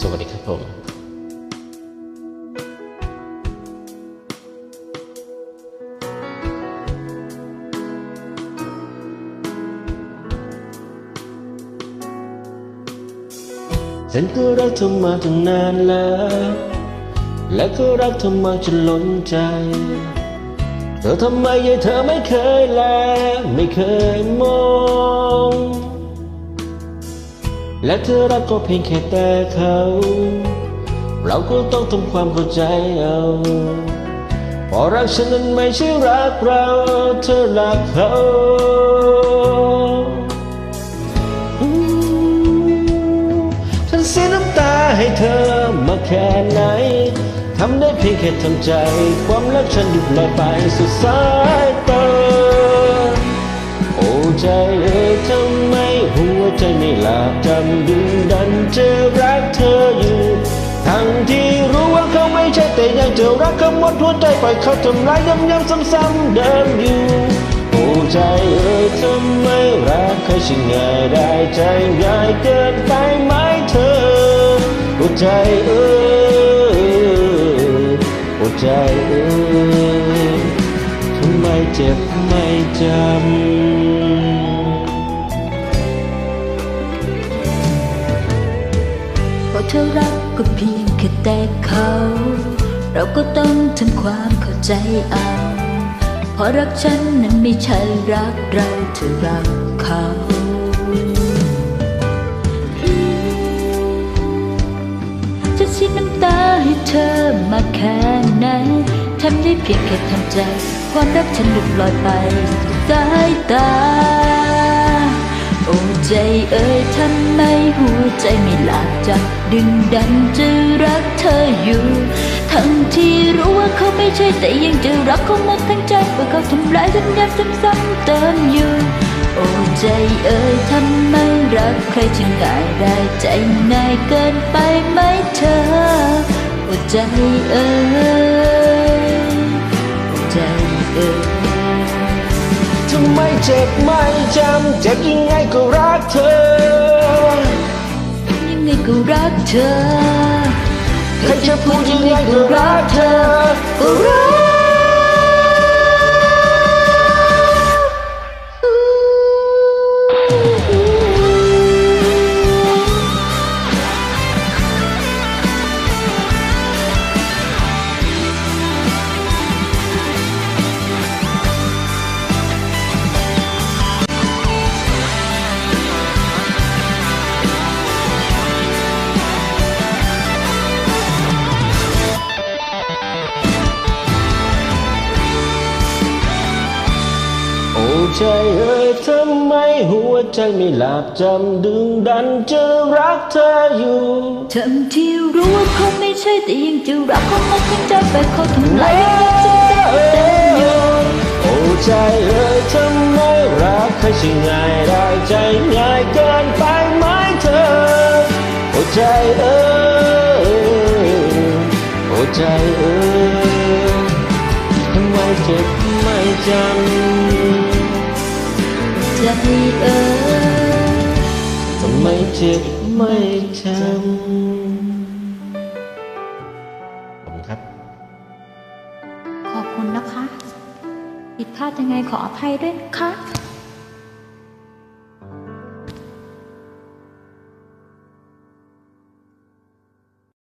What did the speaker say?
สวัสดีครับผมฉันก็รักเธอมาตั้งนานแล้ว และก็รักเธอมาจนล้นใจ เธอทำไมยังเธอไม่เคยแล ไม่เคยมอง และเธอรักก็เพียงแค่แต่เขา เราก็ต้องทำความเข้าใจเอาพราะรักฉันนั้นไม่ใช่รักเรา เธอรักเขาฉันเสียน้ำตาให้เธอมาแค่ไหนทำได้เพียงแค่ทำใจ ความรักฉันหยุดลอยไปสุดสายตาโอ้ใจเอ๋ยทำไมหัว ใจไม่หลับจำดึงดันจะรักเธออยู่ ทั้งที่รู้ว่าเขาไม่ใช่แต่ยังจะรักเขาหมดหัวใจปล่อยเขาทำร้ายย้ำๆซ้ำๆเดิมอยู่โอ้ใจเอ๋ยทำไมรักใครช่างง่ายได้ใจง่ายเกินไปไหมเธอโอ้ใจเอ๋ยโอ้ใจเอ๋ยทำไมเจ็บไม่จำ เพราะเธอรักก็เพียงแค่แต่เขา เราก็ต้องทำความเข้าใจเอาเพราะรักฉันนั้นไม่ใช่รักเราเธอรักเขาจะเสียน้ำตาให้เธอมาแค่ไหนทำได้เพียงแค่ทำใจ ความรักฉันหลุดลอยไปสายตา โอ้ใจเอ่ยทำไมหัวใจไม่หลับจับดึงดันจะรักเธออยู่ ทั้งที่รู้ว่าเขาไม่ใช่แต่ยังจะรักเขาหมดทั้งใจเพราะเขาทำร้ายซ้ำย้ำซ้ำๆเติมอยู่โอ้ใจเอ่ยทำไมรักใครจึงง่ายได้ใจง่ายเกินไปไหมเธอโอ้ใจเอ่ยโอ้ใจเอ่ย ไมเจ็บไม่จำเจ็บยังไงก็รักเธอ ยังไงก็รักเธอใครจะพูดยังไงก็รักเธอก็รัก ใจเอ๋ยทำไมหัวใจไม่หลับจำดึงดันจะรักเธออยู่ทั้งที่รู้ว่าเขาไม่ใช่แต่ยังจะรักเขาหมดทั้งใจไปเขาทำลายยังไงจะเต็มอยู่โอ้ใจเอ๋ยทำไมรักใครช่างง่ายได้ใจง่ายเกินไปไหมเธอโอ้ใจเอ๋ยโอ้ใจเอ๋ยทำไมเจ็บไม่จำ ใจเออทำไมเจ็บไม่จำขอบคุณครับ ขอบคุณนะคะ ผิดพลาดยังไงขออภัยด้วยนะคะ